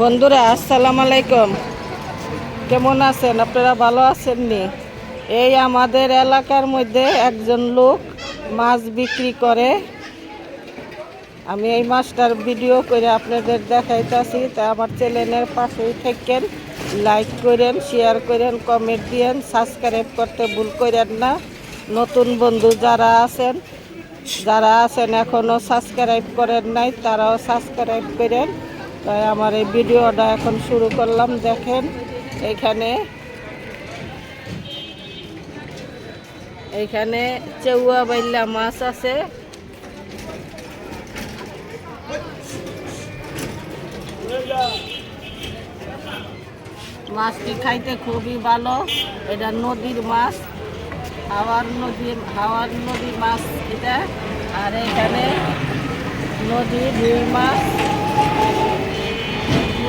বন্ধুরা, আসসালামু আলাইকুম। কেমন আছেন? আপনারা ভালো আছেন নি এই আমাদের এলাকার মধ্যে একজন লোক মাছ বিক্রি করে। আমি এই মাছটার ভিডিও করে আপনাদের দেখাইতেছি। তা আমার চ্যানেলের পাশেই থাকেন। লাইক করেন, শেয়ার করেন, কমেন্ট দিয়েন। সাবস্ক্রাইব করতে ভুল করেন না। নতুন বন্ধু যারা আছেন যারা আছেন এখনও সাবস্ক্রাইব করেন নাই, তারাও সাবস্ক্রাইব করেন। তাই আমার এই ভিডিওটা এখন শুরু করলাম, দেখেন, এখানে এখানে চেউয়া বাইল্লা মাছ আছে। মাছটি খাইতে খুবই ভালো, এটা নদীর মাছ, হাওয়ার নদীর হাওয়ার নদীর মাছ এটা। আর এখানে নদী রুই মাছ।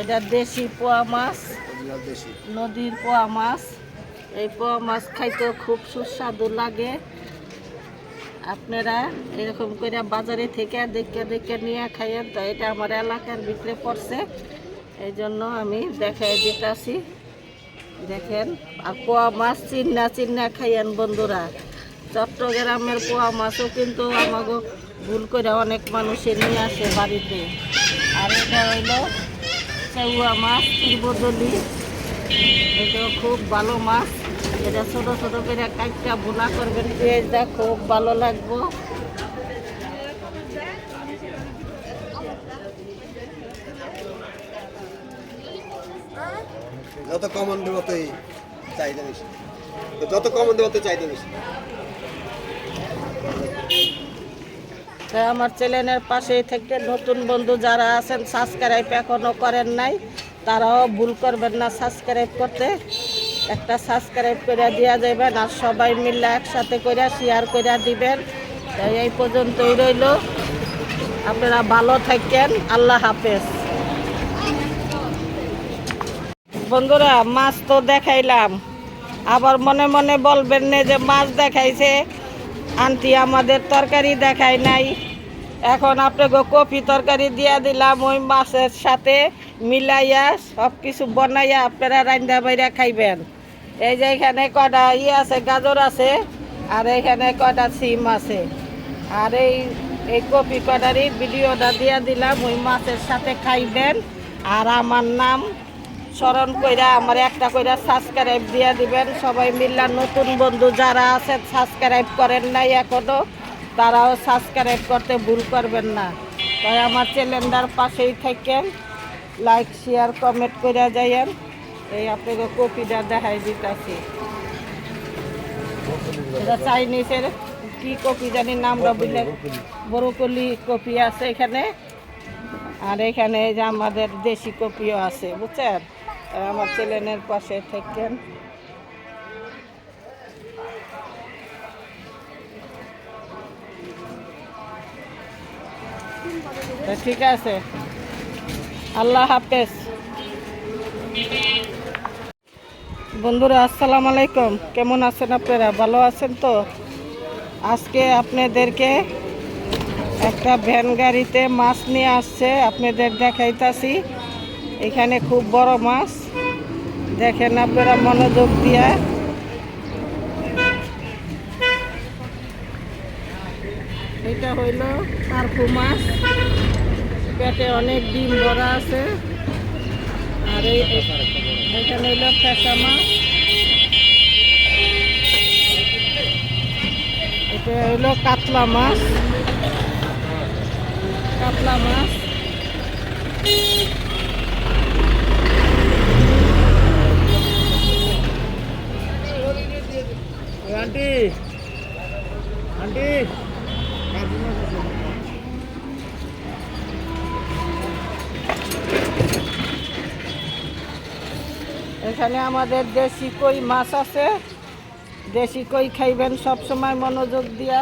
এটা দেশি পোয়া মাছ নদীর পোয়া মাছ। এই পোয়া মাছ খাইতে খুব সুস্বাদু লাগে। আপনারা এরকম করে বাজারে থেকে দেখে দেখে নিয়ে খাইয়েন তো এটা আমার এলাকার ভিতরে পড়ছে। এই জন্য আমি দেখাই দিতেছি। দেখেন আর পোয়া মাছ চিন্না চিন্না খাইয়েন বন্ধুরা। চট্টগ্রামের পোয়া মাছও কিন্তু আমাকে ভুল করে অনেক মানুষে নিয়ে আসে বাড়িতে। আর এটা হইল চেউয়া মাছ পূর্বদলি এটা খুব ভালো মাছ। এটা ছোট ছোট করে কাইটা ভুনা করবেন। পেঁয়াজটা খুব ভালো লাগবো। যত কমন দেবো ততই চাহিদা বেশি। যত কমন দেবো তত চাহিদা বেশি। তাই আমার চ্যানেলের পাশেই থেকে নতুন বন্ধু যারা আছেন সাবস্ক্রাইব এখনও করেন নাই, তারাও ভুল করবেন না সাবস্ক্রাইব করতে। একটা সাবস্ক্রাইব করে দেওয়া যাবেন আর সবাই মিলে একসাথে করে শেয়ার করে দিবেন। তাই এই পর্যন্তই রইল। আপনারা ভালো থাকেন। আল্লাহ হাফেজ। বন্ধুরা, মাছ তো দেখাইলাম। আবার মনে মনে বলবেন না যে মাছ দেখাইছে। আন্টি আমাদের তরকারি দেখায় নাই। এখন আপনাকে কপি তরকারি দিয়া দিলাম, ওই মাছের সাথে মিলাইয়া সব কিছু বনাইয়া আপনারা রান্দা বাইরা খাইবেন। এই যে এখানে কটা ইয়ে আছে, গাজর আছে, আর এখানে কটা সিম আছে। আর এই এই কপি কটারই ভিডিওটা দিয়া দিলাম, ওই মাছের সাথে খাইবেন। আর আমার নাম স্মরণ কইরা আমার একটা কইরা সাবস্ক্রাইব দিয়ে দিবেন। সবাই মিল্লা নতুন বন্ধু যারা আছে সাবস্ক্রাইব করেন নাই এখনও তারাও সাবস্ক্রাইব করতে ভুল করবেন না। তাই আমার চ্যানেলটার পাশেই থাকেন লাইক শেয়ার কমেন্ট করে যাইয়েন। এই আপনাকে কপিটা দেখাই দিতেছি। এটা চাইনিজের কি কপি জানি নামটা বুঝলে বড়কলি কপি আছে এখানে। আর এখানে এই যে আমাদের দেশি কপিও আছে বুঝছেন? আর আমার চ্যানেলের পাশে থাকেন। ঠিক আছে। আল্লাহ হাফেজ। বন্ধুরা, আসসালামু আলাইকুম। কেমন আছেন আপনারা? ভালো আছেন তো? আজকে আপনাদেরকে একটা ভ্যান গাড়িতে মাছ নিয়ে আসছে। আপনাদের দেখাইতাছি। এখানে খুব বড় মাছ। দেখেন আপনারা মনোযোগ দিয়া। এটা হইল কার্পু মাছ। পেটে অনেক ডিম ভরা আছে। আর এখানে হইল ফেসা মাছ। এটা হইল কাতলা মাছ। কাতলা মাছ। এখানে আমাদের দেশি কই মাছ আছে। দেশি কই খাইবেন সব সময় মনোযোগ দিয়া।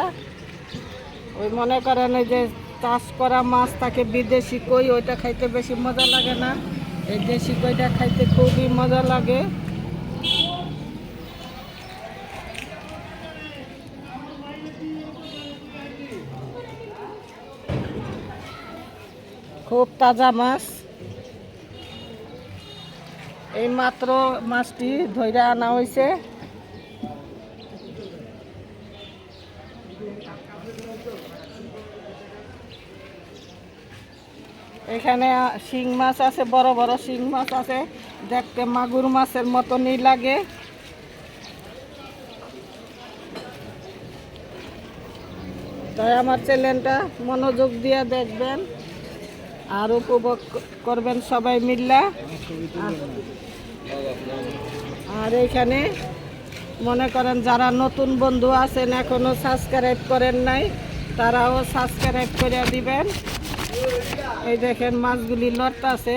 ওই মনে করেন এই যে চাষ করা মাছ থাকে বিদেশি কই, ওইটা খাইতে বেশি মজা লাগে না। এই দেশি কইটা খাইতে খুবই মজা লাগে। খুব তাজা মাছ। এই মাত্র মাছটি ধৈরা আনা হয়েছে এখানে শিং মাছ আছে, বড় বড় শিং মাছ আছে। দেখতে মাগুর মাছের মতনই লাগে। তাই আমার চ্যানেলটা মনোযোগ দিয়ে দেখবেন আর উপভোগ করবেন সবাই মিল্লা। আর- এইখানে মনে করেন যারা নতুন বন্ধু আছেন এখনও সাবস্ক্রাইব করেন নাই তারাও সাবস্ক্রাইব করে দিবেন। এই দেখেন মাছগুলি লড়তাছে।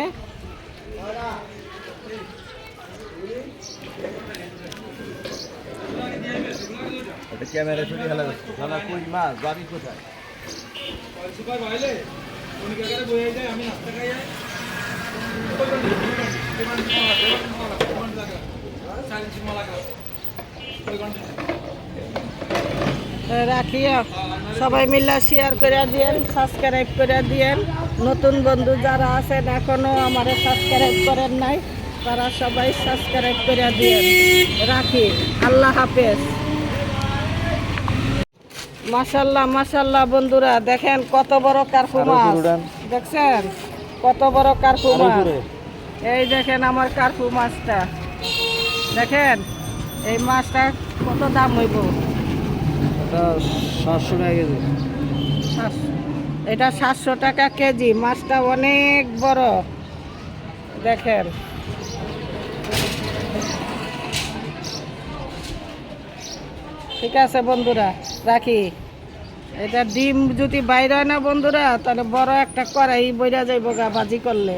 এটা ক্যামেরা ছবি খেলা খেলা কই মাছ? বাড়ি কোথায়? রাখি সবাই মিলে শেয়ার করে দিয়েন সাবস্ক্রাইব করে দিয়েন। নতুন বন্ধু যারা আছেন এখনও আমার সাবস্ক্রাইব করেন নাই তারা সবাই সাবস্ক্রাইব করে দিয়েন। রাখি। আল্লাহ হাফেজ। মাশাল্লাহ মাশাল্লাহ বন্ধুরা দেখেন কত বড় কার্পু মাছ দেখছেন? কত বড় কার্পু মাছ এই দেখেন আমার কার্পু মাছটা। দেখেন এই মাছটা কত দাম হইব? সাতশো টাকা কেজি। এটা সাতশো টাকা কেজি মাছটা অনেক বড়। দেখেন। ঠিক আছে বন্ধুরা রাখি। এটা ডিম যদি বাইরে হয় না বন্ধুরা তাহলে বড় একটা কড়াই বইরা যাইব গা ভাজি করলে।